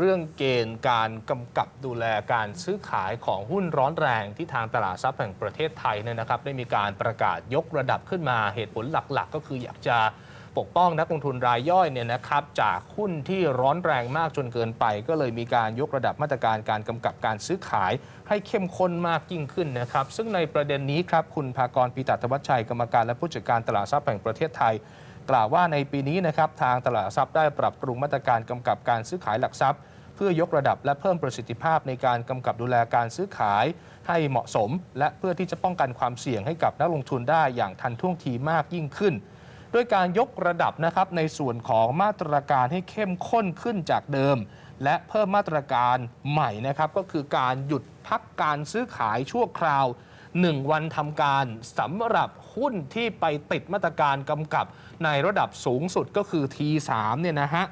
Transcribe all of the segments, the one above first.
เรื่องเกณฑ์การกำกับดูแลการซื้อขายของหุ้นร้อนแรงที่ทางตลาดทรัพย์แห่งประเทศไทยเนี่ยนะครับ ได้มีการประกาศยกระดับขึ้นมาเหตุผลหลักๆ ก็คืออยากจะปกป้องนักลงทุนรายย่อยเนี่ยนะครับ จากหุ้นที่ร้อนแรงมากจนเกินไป ก็เลยมีการยกระดับมาตรการการกำกับการซื้อขาย ให้เข้มข้นมากยิ่งขึ้นนะครับ ซึ่งในประเด็นนี้ครับคุณภากรปีตัตวัชชัยกรรมการและผู้จัดการตลาดทรัพย์แห่งประเทศไทย กล่าวว่าในปีนี้นะครับทางตลาดทรัพย์ได้ปรับปรุงมาตรการกำกับการซื้อขายหลักทรัพย์ เพื่อยกระดับและเพิ่มประสิทธิภาพในการกำกับดูแลการซื้อขายให้เหมาะสม และเพื่อที่จะป้องกันความเสี่ยงให้กับนักลงทุนได้อย่างทันท่วงทีมากยิ่งขึ้นด้วยการยกระดับนะครับในส่วนของมาตรการให้เข้มข้นขึ้นจากเดิม และเพิ่มมาตรการใหม่นะครับก็คือการหยุดพักการซื้อขายชั่วคราว 1 วันทำการสำหรับหุ้นที่ไปติดมาตรการกำกับในระดับสูงสุดก็คือ T3 เนี่ยนะฮะ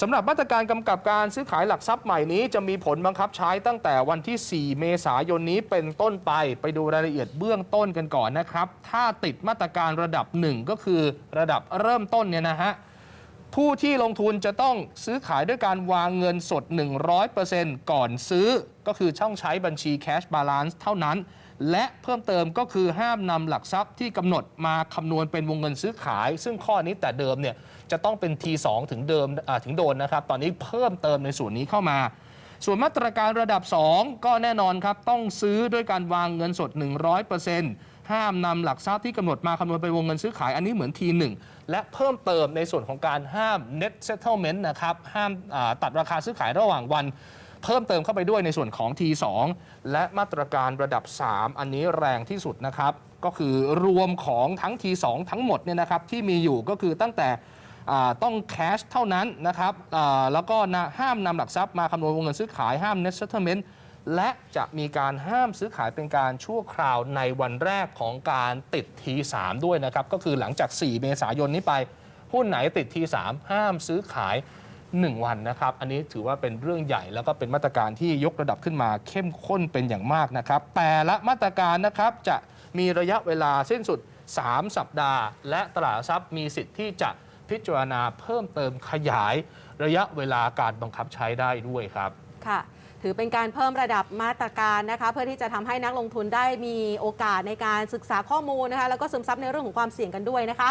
สำหรับมาตรการกำกับการซื้อขายหลักทรัพย์ใหม่นี้ จะมีผลบังคับใช้ตั้งแต่วันที่ 4 เมษายนนี้เป็นต้นไป ไปดูรายละเอียดเบื้องต้นกันก่อนนะครับ ถ้าติดมาตรการระดับ 1 ก็คือระดับเริ่มต้นเนี่ยนะฮะ ผู้ที่ลงทุนจะต้องซื้อขายด้วยการวางเงินสด 100%ก่อนซื้อ ก็คือช่องใช้บัญชี Cash Balance เท่านั้น และเพิ่มเติมก็คือห้ามนำหลักทรัพย์ที่กำหนดมาคำนวณเป็นวงเงินซื้อขาย ซึ่งข้อนี้แต่เดิมเนี่ยจะต้องเป็น T2 ถึงเดิมถึงโดนนะครับ ตอนนี้เพิ่มเติมในส่วนนี้เข้ามา ส่วนมาตรการระดับ 2 ก็แน่นอนครับต้องซื้อด้วยการวางเงินสด 100% ห้ามนำหลักทรัพย์ที่กำหนดมาคำนวณเป็นวงเงินซื้อขายอันนี้เหมือน T1 และเพิ่มเติมในส่วนของการห้าม net settlement นะครับห้ามอ่าตัดราคาซื้อขายระหว่างวัน เพิ่มเติมเข้าไปด้วยในส่วนของ T2 และมาตรการระดับ 3 อันนี้แรงที่สุดนะครับ ก็คือรวมของทั้ง T2 ทั้งหมดเนี่ยนะครับที่มีอยู่ก็คือตั้งแต่อ่าต้องแคชเท่านั้นนะครับอ่าแล้วก็นะห้ามนำหลักทรัพย์มาคำนวณวงเงินซื้อขายห้าม net settlement และจะมีการห้ามซื้อขายเป็นการชั่วคราวในวันแรกของการติด T3 ด้วยนะครับ ก็คือหลังจาก 4 เมษายนนี้ไป หุ้นไหนติด T3 ห้ามซื้อขาย 1 วันนะครับ อันนี้ถือว่าเป็นเรื่องใหญ่แล้วก็เป็นมาตรการที่ยกระดับขึ้นมาเข้มข้นเป็นอย่างมากนะครับ แต่ละมาตรการนะครับจะมีระยะเวลาสิ้นสุด 3 สัปดาห์ และตลาดทรัพย์มีสิทธิ์ที่จะพิจารณาเพิ่มเติมขยายระยะเวลาการบังคับใช้ได้ด้วยครับ ค่ะ ถือเป็นการเพิ่มระดับมาตรการนะคะ เพื่อที่จะทำให้นักลงทุนได้มีโอกาสในการศึกษาข้อมูลนะคะ แล้วก็ซึมซับในเรื่องของความเสี่ยงกันด้วยนะคะ